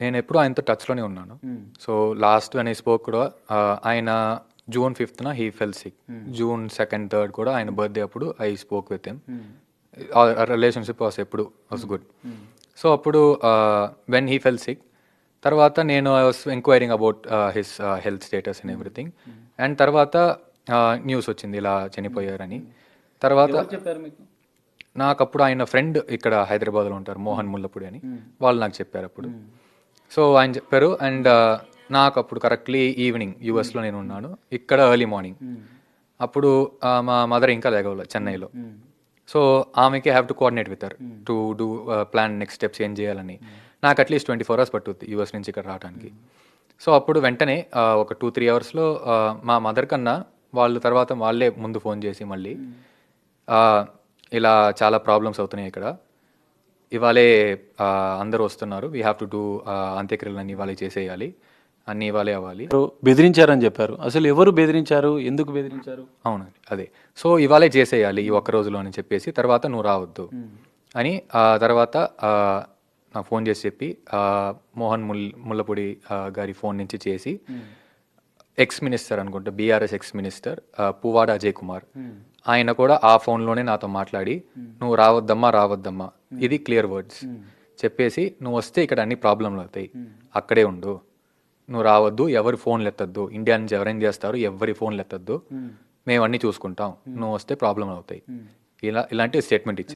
నేను ఎప్పుడు ఆయనతో టచ్లోనే ఉన్నాను. సో లాస్ట్ అని స్పోక్ కూడా ఆయన June ఫిఫ్త్న he fell sick June second third కూడా ఆయన బర్త్డే అప్పుడు I spoke with him relationship was ఎప్పుడు వాస్ గుడ్ సో అప్పుడు వెన్ హీ ఫెల్ సిక్ తర్వాత నేను I was enquiring about his health status and everything and తర్వాత news వచ్చింది ఇలా చనిపోయారని. తర్వాత నాకు అప్పుడు ఆయన ఫ్రెండ్ ఇక్కడ హైదరాబాద్లో ఉంటారు మోహన్ ముల్లపూడి అని. వాళ్ళు నాకు చెప్పారు అప్పుడు. సో ఆయన చెప్పారు అండ్ నాకు అప్పుడు కరెక్ట్లీ ఈవినింగ్ యూఎస్లో నేను ఉన్నాను. ఇక్కడ ఎర్లీ మార్నింగ్. అప్పుడు మా మదర్ ఇంకా లేగవాలి చెన్నైలో. సో ఆమెకి have to coordinate with her to do plan next steps ఏం చేయాలని. నాకు at least twenty four hours పట్టుద్ది యూఎస్ నుంచి ఇక్కడ రావడానికి సో అప్పుడు వెంటనే ఒక టూ త్రీ అవర్స్లో మా మదర్ కన్నా వాళ్ళు తర్వాత వాళ్ళే ముందు ఫోన్ చేసి మళ్ళీ ఇలా చాలా ప్రాబ్లమ్స్ అవుతున్నాయి ఇక్కడ. ఇవాళే అందరూ వస్తున్నారు. వీ హ్యావ్ టు డూ అంత్యక్రియలు అన్ని ఇవాళే చేసేయాలి. అన్ని ఇవాళే అవ్వాలి. బెదిరించారని చెప్పారు. అసలు ఎవరు బెదిరించారు? ఎందుకు బెదిరించారు? అవునండి అదే. సో ఇవాళే చేసేయాలి ఈ ఒక్క రోజులో అని చెప్పేసి తర్వాత నువ్వు రావద్దు అని ఆ తర్వాత నాకు ఫోన్ చేసి చెప్పి మోహన్ ముల్ ముల్లపూడి గారి ఫోన్ నుంచి చేసి ఎక్స్ మినిస్టర్ అనుకుంటా BRS ex minister Puvvada Ajay Kumar. ఆయన కూడా ఆ ఫోన్లోనే నాతో మాట్లాడి నువ్వు రావద్దమ్మా రావద్దమ్మా ఇది క్లియర్ వర్డ్స్. చెప్పేసి నువ్వు వస్తే ఇక్కడ అన్ని ప్రాబ్లంలు అవుతాయి. అక్కడే ఉండు. నువ్వు రావద్దు ఎవరి ఫోన్లు ఎత్తద్దు. ఇండియా నుంచి ఎవరైనా చేస్తారు ఎవరి ఫోన్లు ఎత్తద్దు. మేము అన్ని చూసుకుంటాం. నువ్వు వస్తే ప్రాబ్లం అవుతాయి. ఇలా ఇలాంటి స్టేట్మెంట్ ఇచ్చి